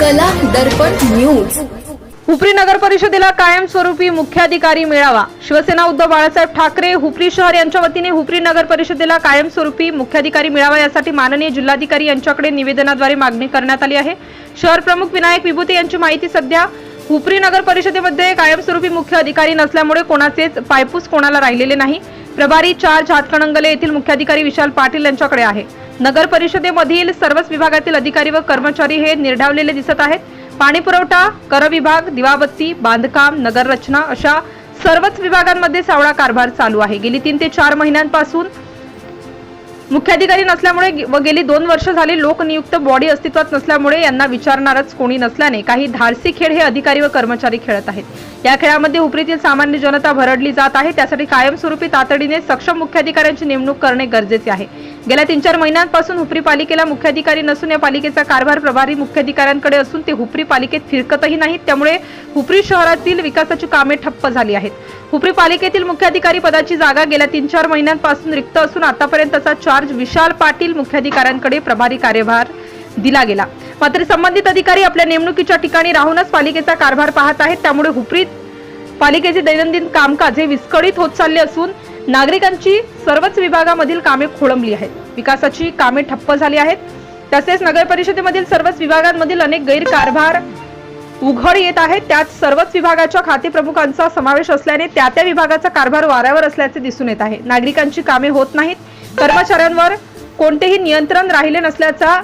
कला दर्पण न्यूज. हुपरी नगर परिषदेला कायमस्वरूपी मुख्याधिकारी मिळावा. शिवसेना उद्धव बाळासाहेब ठाकरे हुपरी शहर यांच्या वतीने हुपरी नगर परिषदेला कायमस्वरूपी मुख्याधिकारी मिळावा यासाठी माननीय जिल्हाधिकारी यांच्याकडे निवेदनाद्वारे मागणी करण्यात आली आहे. शहर प्रमुख विनायक विभूते यांची माहिती सध्या हुपरी नगर परिषदेमध्ये कायमस्वरूपी मुख्य अधिकारी नसल्यामुळे कोणाचेच पायपूस कोणाला राहिलेले नाही. प्रभारी चार हातकणंगले येथील मुख्याधिकारी विशाल पाटील यांच्याकडे आहे. नगर परिषदेमधील सर्वच विभागातील अधिकारी व कर्मचारी हे निर्ढावलेले दिसत आहेत. पाणी पुरवठा कर विभाग दिवाबत्ती बांधकाम नगररचना अशा सर्वच विभागांमध्ये सावळा कारभार चालू आहे. गेली तीन ते चार महिन्यांपासून मुख्याधिकारी नसल्यामुळे व गेली दोन वर्ष झाली लोकनियुक्त बॉडी अस्तित्वात नसल्यामुळे यांना विचारणारच कोणी नसल्याने काही धाडसी खेळ हे अधिकारी व कर्मचारी खेळत आहेत. या खेळामध्ये उपरीतील सामान्य जनता भरडली जात आहे त्यासाठी कायमस्वरूपी तातडीने सक्षम मुख्याधिकाऱ्यांची नेमणूक करणे गरजेचे आहे. गेल्या तीन चार महिन्यांपासून हुपरी पालिकेला मुख्याधिकारी नसून या पालिकेचा कारभार प्रभारी मुख्याधिकाऱ्यांकडे असून ते हुपरी पालिकेत फिरकतही नाहीत त्यामुळे हुपरी शहरातील विकासाची कामे ठप्प झाली आहेत. हुपरी पालिकेतील मुख्याधिकारी पदाची जागा गेल्या तीन चार महिन्यांपासून रिक्त असून आतापर्यंतचा चार्ज विशाल पाटील मुख्याधिकाऱ्यांकडे प्रभारी कार्यभार दिला गेला. मात्र संबंधित अधिकारी आपल्या नेमणुकीच्या ठिकाणी राहूनच पालिकेचा कारभार पाहत आहेत. त्यामुळे हुपरी पालिकेचे दैनंदिन कामकाज हे विस्कळीत होत चालले असून नागरिकांची सर्वच विभागामधील कामे खोळंबली आहेत. विकासाची कामे ठप्प झाली आहेत. तसेच नगर परिषदेमधील सर्वच विभागांमधील अनेक गैरकारभार उघड येत आहेत. त्यात सर्वच विभागाच्या खातेप्रमुखांचा समावेश असल्याने त्या त्या विभागाचा कारभार वाऱ्यावर असल्याचे दिसून येत आहे. नागरिकांची कामे होत नाहीत. कर्मचाऱ्यांवर कोणतेही नियंत्रण राहिले नसल्याचा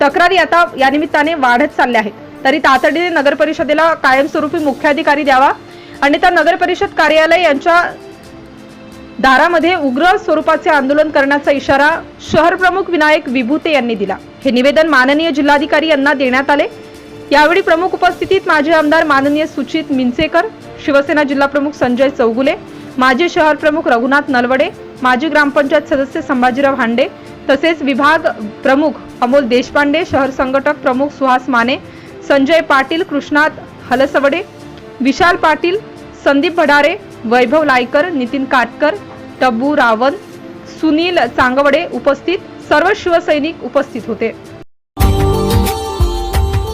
तक्रारी आता या निमित्ताने वाढत चालल्या आहेत. तरी तातडीने नगर परिषदेला कायमस्वरूपी मुख्याधिकारी द्यावा. आणि त्या नगर परिषद कार्यालय यांच्या दारामध्ये उग्र स्वरूपाचे आंदोलन करण्याचा इशारा शहर प्रमुख विनायक विभूते यांनी दिला. हे निवेदन माननीय जिल्हाधिकारी यांना देण्यात आले. यावेळी प्रमुख उपस्थितीत माजी आमदार माननीय सुचित मिंचेकर शिवसेना जिल्हा प्रमुख संजय चौगुले माजी शहर प्रमुख रघुनाथ नलवडे माजी ग्रामपंचायत सदस्य संभाजीराव हांडे तसेच विभाग प्रमुख अमोल देशपांडे शहर संघटक प्रमुख सुहास माने संजय पाटील कृष्णात हलसवडे विशाल पाटील संदीप भडारे वैभव लायकर नितीन काटकर टब्बू रावण सुनील चांगवडे उपस्थित सर्व शिवसैनिक उपस्थित होते.